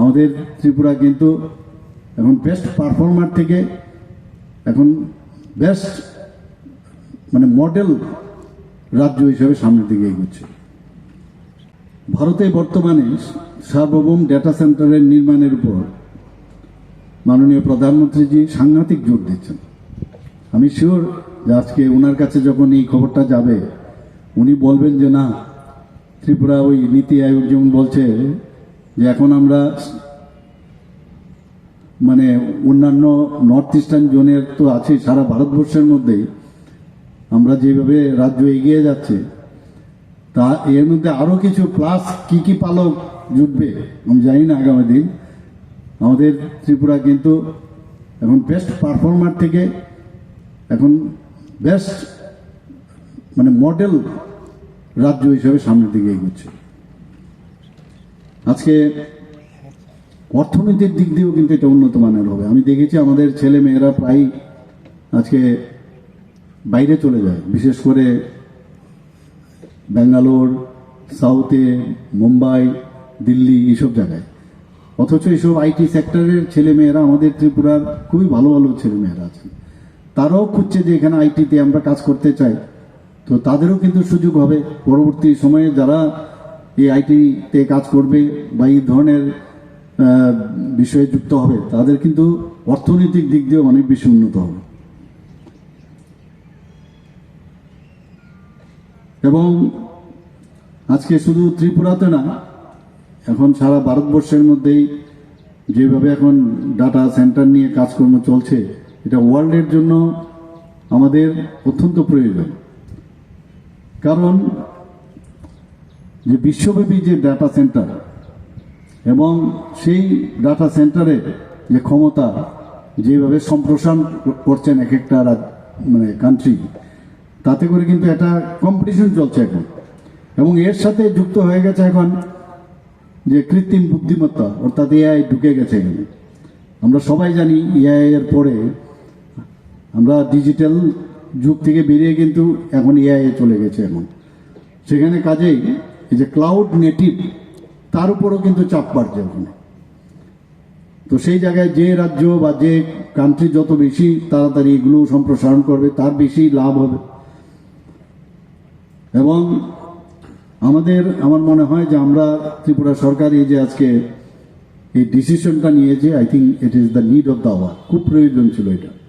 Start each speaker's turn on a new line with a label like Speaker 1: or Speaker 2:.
Speaker 1: আমাদের ত্রিপুরা কিন্তু এখন বেস্ট পারফর্মার থেকে এখন বেস্ট মানে মডেল রাজ্য হিসেবে সামনের দিকে এগোচ্ছে। ভারতে বর্তমানে সার্বভৌম ডেটা সেন্টারের নির্মাণের উপর মাননীয় প্রধানমন্ত্রীজি সাংঘাতিক জোর দিচ্ছেন। আমি শিওর যে আজকে ওনার কাছে যখন এই খবরটা যাবে, উনি বলবেন যে না, ত্রিপুরা ওই নীতি আয়োগ যেমন বলছে যে এখন আমরা মানে অন্যান্য নর্থ ইস্টার্ন জোনের তো আছে সারা ভারতবর্ষের মধ্যেই। আমরা যেভাবে রাজ্য এগিয়ে যাচ্ছে, তা এর মধ্যে আরও কিছু প্লাস কি কি পালক জুটবে, আমি জানি না আগামী দিন। আমাদের ত্রিপুরা কিন্তু এখন বেস্ট পারফর্মার থেকে এখন বেস্ট মানে মডেল রাজ্য হিসেবে সামনের দিকে এগোচ্ছে। আজকে অর্থনীতির দিক দিয়েও কিন্তু এটা উন্নত মানের হবে। আমি দেখেছি আমাদের ছেলে মেয়েরা প্রায় আজকে বাইরে চলে যায়, বিশেষ করে ব্যাঙ্গালোর, সাউথে, মুম্বাই, দিল্লি এইসব জায়গায়। অথচ এইসব আইটি সেক্টরের ছেলে মেয়েরা, আমাদের ত্রিপুরার খুবই ভালো ভালো ছেলে মেয়েরা আছেন। তারাও খুঁজছে যে এখানে আইটিতে আমরা কাজ করতে চাই। তো তাদেরও কিন্তু সুযোগ হবে। পরবর্তী সময়ে যারা এই আইটিতে কাজ করবে বা এই ধরনের বিষয়ে যুক্ত হবে, তাদের কিন্তু অর্থনৈতিক দিক দিয়েও অনেক বেশি উন্নত হবে। এবং আজকে শুধু ত্রিপুরাতে না, এখন সারা ভারতবর্ষের মধ্যেই যেভাবে এখন ডাটা সেন্টার নিয়ে কাজকর্ম চলছে, এটা ওয়ার্ল্ডের জন্য আমাদের অত্যন্ত প্রয়োজন। কারণ যে বিশ্বব্যাপী যে ডাটা সেন্টার এবং সেই ডাটা সেন্টারে যে ক্ষমতা যেভাবে সম্প্রসারণ করছেন এক একটা মানে কান্ট্রি তাতে করে কিন্তু একটা কম্পিটিশন চলছে এখন। এবং এর সাথে যুক্ত হয়ে গেছে এখন যে কৃত্রিম বুদ্ধিমত্তা, অর্থাৎ এআই ঢুকে গেছে এখানে। আমরা সবাই জানি এআই এর পরে আমরা ডিজিটাল যুগ থেকে বেরিয়ে কিন্তু এখন এআই চলে গেছে এখন। সেখানে কাজেই এই যে ক্লাউড নেটিভ তার উপরও কিন্তু চাপ বাড়ছে ওখানে। তো সেই জায়গায় যে রাজ্য বা যে কান্ট্রি যত বেশি তাড়াতাড়ি এগুলো সম্প্রসারণ করবে, তার বেশি লাভ হবে। এবং আমাদের, আমার মনে হয় যে আমরা ত্রিপুরা সরকার এই যে আজকে এই ডিসিশনটা নিয়েছে I think it is the need of the hour খুব প্রয়োজন ছিল এটা।